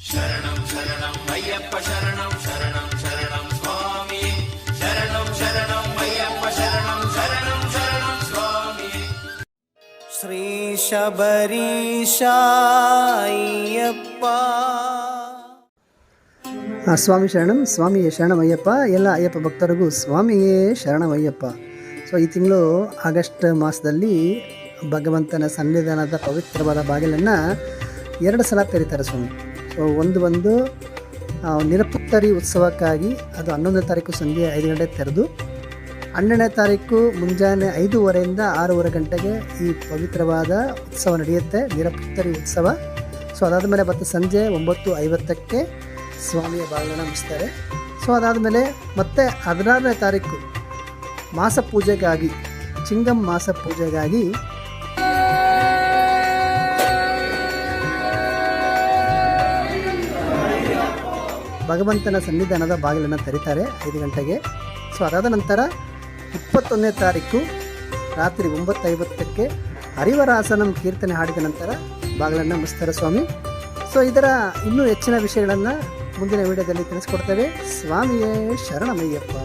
ಶರಣಂ ಶರಣಂ ಅಯ್ಯಪ್ಪ ಶರಣಂ ಶರಣಂ ಸ್ವಾಮಿ ಶರಣಂ ಶರಣಂ ಅಯ್ಯಪ್ಪ ಶರಣಂ ಶರಣಂ ಶರಣಂ ಸ್ವಾಮಿ ಶ್ರೀ ಆ, ಸ್ವಾಮಿ ಶರಣಂ ಸ್ವಾಮಿಯೇ ಶರಣಮಯ್ಯಪ್ಪ ಎಲ್ಲ ಅಯ್ಯಪ್ಪ ಭಕ್ತರಿಗೂ ಸ್ವಾಮಿಯೇ ಶರಣಮಯ್ಯಪ್ಪ ಸೊ ಈ ತಿಂಗಳು ಆಗಸ್ಟ್ ಮಾಸದಲ್ಲಿ ಭಗವಂತನ ಸನ್ನಿಧಾನದ ಪವಿತ್ರವಾದ ಬಾಗಿಲನ್ನು ಎರಡು ಸಲ ತೆರೀತಾರೆ ಸ್ವಾಮಿ. ಒಂದು ಒಂದು ನಿರಪುತ್ತರಿ ಉತ್ಸವಕ್ಕಾಗಿ ಅದು ಹನ್ನೊಂದನೇ ತಾರೀಕು ಸಂಜೆ ಐದು ಗಂಟೆ ತೆರೆದು, ಹನ್ನೆರಡನೇ ತಾರೀಕು ಮುಂಜಾನೆ ಐದೂವರೆಯಿಂದ ಆರೂವರೆ ಗಂಟೆಗೆ ಈ ಪವಿತ್ರವಾದ ಉತ್ಸವ ನಡೆಯುತ್ತೆ, ನಿರಪುತ್ತರಿ ಉತ್ಸವ. ಸೊ ಅದಾದಮೇಲೆ ಮತ್ತೆ ಸಂಜೆ ಒಂಬತ್ತು ಐವತ್ತಕ್ಕೆ ಸ್ವಾಮಿಯ ಬಾಗಿಲನ್ನು ಮುಗಿಸ್ತಾರೆ. ಸೊ ಅದಾದಮೇಲೆ ಮತ್ತೆ ಹದಿನಾರನೇ ತಾರೀಕು ಮಾಸ ಪೂಜೆಗಾಗಿ ಚಿಂಗಂ ಮಾಸ ಪೂಜೆಗಾಗಿ ಭಗವಂತನ ಸನ್ನಿಧಾನದ ಬಾಗಿಲನ್ನು ತೆರೀತಾರೆ ಐದು ಗಂಟೆಗೆ. ಸೊ ಅದಾದ ನಂತರ ಇಪ್ಪತ್ತೊಂದನೇ ತಾರೀಕು ರಾತ್ರಿ ಒಂಬತ್ತೈವತ್ತಕ್ಕೆ ಹರಿವರಾಸನಂ ಕೀರ್ತನೆ ಹಾಡಿದ ನಂತರ ಬಾಗಿಲನ್ನು ಮುಗಿಸ್ತಾರೆ ಸ್ವಾಮಿ. ಸೊ ಇದರ ಇನ್ನೂ ಹೆಚ್ಚಿನ ವಿಷಯಗಳನ್ನು ಮುಂದಿನ ವಿಡಿಯೋದಲ್ಲಿ ತಿಳಿಸ್ಕೊಡ್ತೇವೆ. ಸ್ವಾಮಿಯೇ ಶರಣಮಯ್ಯಪ್ಪ.